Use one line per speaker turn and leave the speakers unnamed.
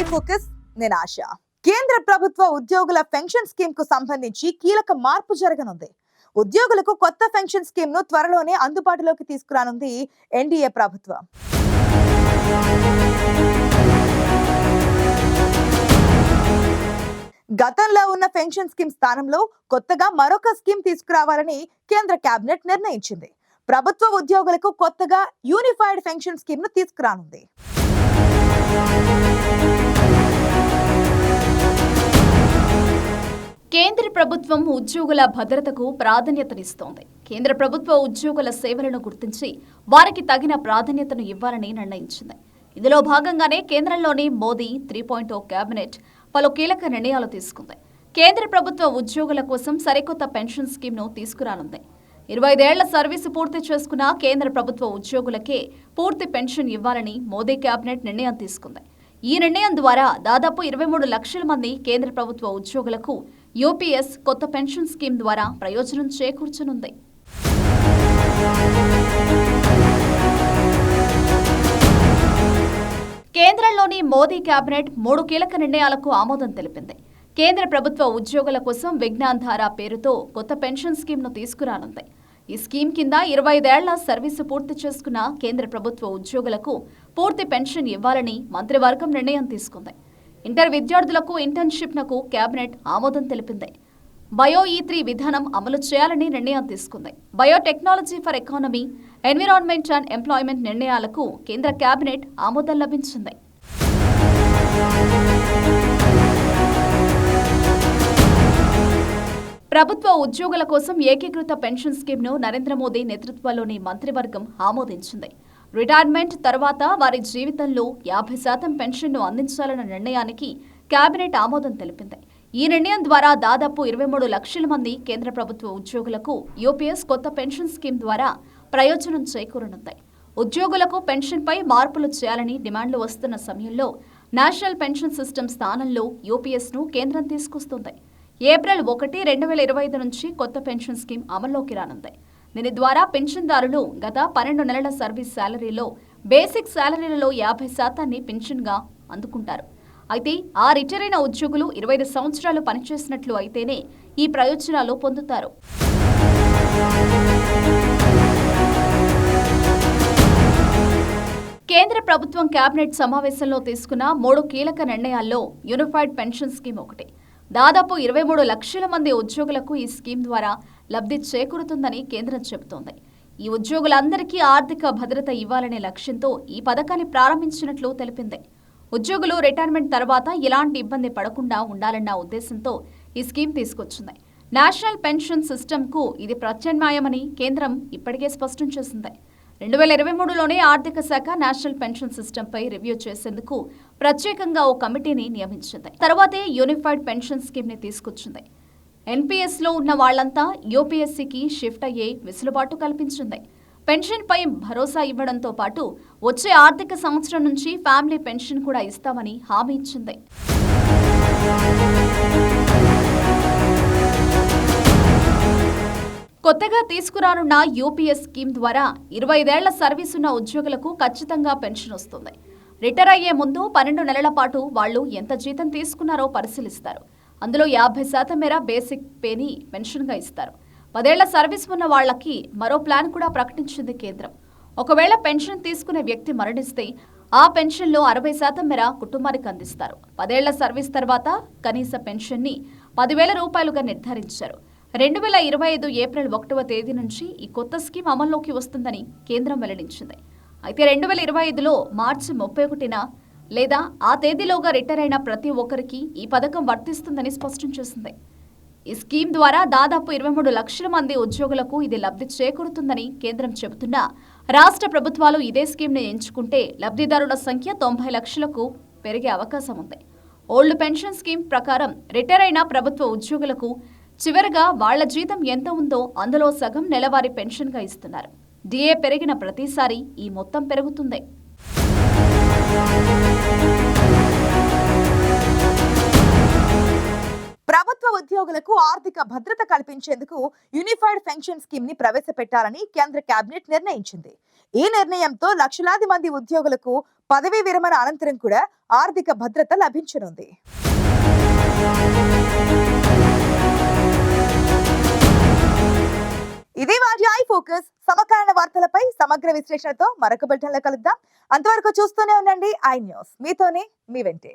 My focus నేను ఆశ. కేంద్ర ప్రభుత్వ ఉద్యోగుల పెన్షన్ స్కీమ్కు సంబంధించి కీలక మార్పు జరగనుంది. ఉద్యోగులకు కొత్త పెన్షన్ స్కీమ్ను త్వరలోనే అందుబాటులోకి తీసుకురానుంది ఎన్డీఏ ప్రభుత్వం. గతంలో ఉన్న పెన్షన్ స్కీమ్ స్థానంలో కొత్తగా మరొక స్కీమ్ తీసుకురావాలని కేంద్ర కేబినెట్ నిర్ణయించింది. ప్రభుత్వ ఉద్యోగులకు కొత్తగా యూనిఫైడ్ పెన్షన్ స్కీమ్ను తీసుకురానుంది.
ప్రభుత్వం ఉద్యోగుల భద్రతకు ప్రాధాన్యతనిస్తోంది. కేంద్ర ప్రభుత్వ ఉద్యోగుల సేవలను గుర్తించి వారికి తగిన ప్రాధాన్యతను ఇవ్వాలని నిర్ణయించింది. ఇందులో భాగంగానే కేంద్రంలోని Modi three point O cabinet పలు కీలక నిర్ణయాలు తీసుకుంది. కేంద్ర ప్రభుత్వ ఉద్యోగుల కోసం సరికొత్త పెన్షన్ స్కీమ్ను తీసుకురానుంది. ఇరవై ఐదేళ్ళ సర్వీసు పూర్తి చేసుకున్న కేంద్ర ప్రభుత్వ ఉద్యోగులకే పూర్తి పెన్షన్ ఇవ్వాలని మోదీ కేబినెట్ నిర్ణయం తీసుకుంది. ఈ నిర్ణయం ద్వారా దాదాపు ఇరవై మూడు లక్షల మంది కేంద్ర ప్రభుత్వ ఉద్యోగులకు యూపీఎస్ కొత్త పెన్షన్ స్కీమ్ ద్వారా ప్రయోజనం చేకూర్చనుంది. కేంద్రంలోని మోదీ కేబినెట్ మూడు కీలక నిర్ణయాలకు ఆమోదం తెలిపింది. కేంద్ర ప్రభుత్వ ఉద్యోగుల కోసం విజ్ఞాన్ ధార పేరుతో కొత్త పెన్షన్ స్కీమ్ను తీసుకురానుంది. ఈ స్కీమ్ కింద ఇరవై ఐదేళ్ళ సర్వీసు పూర్తి చేసుకున్న కేంద్ర ప్రభుత్వ ఉద్యోగులకు పూర్తి పెన్షన్ ఇవ్వాలని మంత్రివర్గం నిర్ణయం తీసుకుంది. ఇంటర్ విద్యార్థులకు ఇంటర్న్షిప్నకు కేబినెట్ ఆమోదం తెలిపింది. బయో ఈ త్రీ విధానం అమలు చేయాలని నిర్ణయం తీసుకుంది. Biotechnology for economy environment and employment నిర్ణయాలకు కేంద్ర కేబినెట్ ఆమోదం లభించింది. ప్రభుత్వ ఉద్యోగుల కోసం ఏకీకృత పెన్షన్ స్కీమ్ను నరేంద్ర మోదీ నేతృత్వంలోని మంత్రివర్గం ఆమోదించింది. రిటైర్మెంట్ తర్వాత వారి జీవితంలో యాభై శాతం పెన్షన్ను అందించాలన్న నిర్ణయానికి కేబినెట్ ఆమోదం తెలిపింది. ఈ నిర్ణయం ద్వారా దాదాపు ఇరవై మూడు లక్షల మంది కేంద్ర ప్రభుత్వ ఉద్యోగులకు యూపీఎస్ కొత్త పెన్షన్ స్కీమ్ ద్వారా ప్రయోజనం చేకూరనుంది. ఉద్యోగులకు పెన్షన్పై మార్పులు చేయాలని డిమాండ్లు వస్తున్న సమయంలో నేషనల్ పెన్షన్ సిస్టమ్ స్థానంలో యూపీఎస్ను కేంద్రం తీసుకొస్తుంది. ఏప్రిల్ ఒకటి రెండు వేల ఇరవై ఐదు నుంచి కొత్త పెన్షన్ స్కీమ్ అమల్లోకి రానుంది. దీని ద్వారా పెన్షన్దారులు గత పన్నెండు నెలల సర్వీస్ శాలరీలో బేసిక్ శాలరీలలో యాభై శాతాన్ని పెన్షన్గా అందుకుంటారు. అయితే ఆ రిటైర్ అయిన ఉద్యోగులు ఇరవై ఐదు సంవత్సరాలు పనిచేసినట్లు అయితేనే ఈ ప్రయోజనాలు పొందుతారు. కేంద్ర ప్రభుత్వం కేబినెట్ సమావేశంలో తీసుకున్న మూడు కీలక నిర్ణయాల్లో యూనిఫైడ్ పెన్షన్ స్కీమ్ ఒకటి. దాదాపు ఇరవై మూడు లక్షల మంది ఉద్యోగులకు ఈ స్కీమ్ ద్వారా లబ్ధి చేకూరుతుందని కేంద్రం చెబుతోంది. ఈ ఉద్యోగులందరికీ ఆర్థిక భద్రత ఇవ్వాలనే లక్ష్యంతో ఈ పథకాన్ని ప్రారంభించినట్లు తెలిపింది. ఉద్యోగులు రిటైర్మెంట్ తర్వాత ఎలాంటి ఇబ్బంది పడకుండా ఉండాలన్న ఉద్దేశంతో ఈ స్కీమ్ తీసుకొచ్చింది. నేషనల్ పెన్షన్ సిస్టమ్కు ఇది ప్రత్యామ్నాయమని కేంద్రం ఇప్పటికే స్పష్టం చేసింది. రెండు వేల ఇరవై మూడులోనే ఆర్థిక శాఖ నేషనల్ పెన్షన్ సిస్టంపై రివ్యూ చేసేందుకు ప్రత్యేకంగా ఓ కమిటీని నియమించింది. తర్వాతే యూనిఫైడ్ పెన్షన్ స్కీమ్ని తీసుకొచ్చింది. ఎన్పీఎస్లో ఉన్న వాళ్ళంతా యూపీఎస్సీకి షిఫ్ట్ అయ్యే వెసులుబాటు కల్పించింది. పెన్షన్పై భరోసా ఇవ్వడంతో పాటు వచ్చే ఆర్థిక సంవత్సరం నుంచి ఫ్యామిలీ పెన్షన్ కూడా ఇస్తామని హామీ ఇచ్చింది. కొత్తగా తీసుకురానున్న యూపీఎస్ స్కీమ్ ద్వారా ఇరవై ఐదేళ్ళ సర్వీస్ ఉన్న ఉద్యోగులకు ఖచ్చితంగా పెన్షన్ వస్తుంది. రిటైర్ అయ్యే ముందు పన్నెండు నెలల పాటు వాళ్ళు ఎంత జీతం తీసుకున్నారో పరిశీలిస్తారు. అందులో యాభై శాతం మేర బేసిక్ పేని పెన్షన్గా ఇస్తారు. పదేళ్ళ సర్వీస్ ఉన్న వాళ్ళకి మరో ప్లాన్ కూడా ప్రకటించింది కేంద్రం. ఒకవేళ పెన్షన్ తీసుకునే వ్యక్తి మరణిస్తే ఆ పెన్షన్లో అరవై శాతం మేర కుటుంబానికి అందిస్తారు. పదేళ్ళ సర్వీస్ తర్వాత కనీస పెన్షన్ని పదివేల రూపాయలుగా నిర్ధారించారు. రెండు వేల ఇరవై ఐదు ఏప్రిల్ ఒకటవ తేదీ నుంచి ఈ కొత్త స్కీమ్ అమల్లోకి వస్తుందని కేంద్రం వెల్లడించింది. అయితే రెండు వేల ఇరవై ఐదులో మార్చి ముప్పై ఒకటిన లేదా ఆ తేదీలోగా రిటైర్ అయిన ప్రతి ఒక్కరికి ఈ పథకం వర్తిస్తుందని స్పష్టం చేసింది. ఈ స్కీమ్ ద్వారా దాదాపు ఇరవై మూడు లక్షల మంది ఉద్యోగులకు ఇది లబ్ధి చేకూరుతుందని కేంద్రం చెబుతున్నా. రాష్ట్ర ప్రభుత్వాలు ఇదే స్కీమ్ని ఎంచుకుంటే లబ్ధిదారుల సంఖ్య తొంభై లక్షలకు పెరిగే అవకాశం ఉంది. ఓల్డ్ పెన్షన్ స్కీమ్ ప్రకారం రిటైర్ అయిన ప్రభుత్వ ఉద్యోగులకు చివరగా వాళ్ళ జీతం ఎంత ఉందో అందులో సగం నెలవారీ పెన్షన్గా ఇస్తున్నారు. డిఏ పెరిగిన ప్రతిసారి ఈ మొత్తం పెరుగుతుంది.
ఉద్యోగులకు ఆర్థిక భద్రత కల్పించేందుకు యూనిఫైడ్ పెన్షన్ స్కీమ్ని ప్రవేశపెట్టాలని కేంద్ర కేబినెట్ నిర్ణయించింది. ఈ నిర్ణయంతో లక్షలాది మంది ఉద్యోగులకు పదవీ విరమణ అనంతరం కూడా ఆర్థిక భద్రత లభించనుంది. ఇది వాటి ఐ ఫోకస్. సమకాలీన వార్తలపై సమగ్ర విశ్లేషణతో మరొక బిల్టన్లో కలుద్దాం. అంతవరకు చూస్తూనే ఉండండి. I news. మీతోనే మీ వెంటే.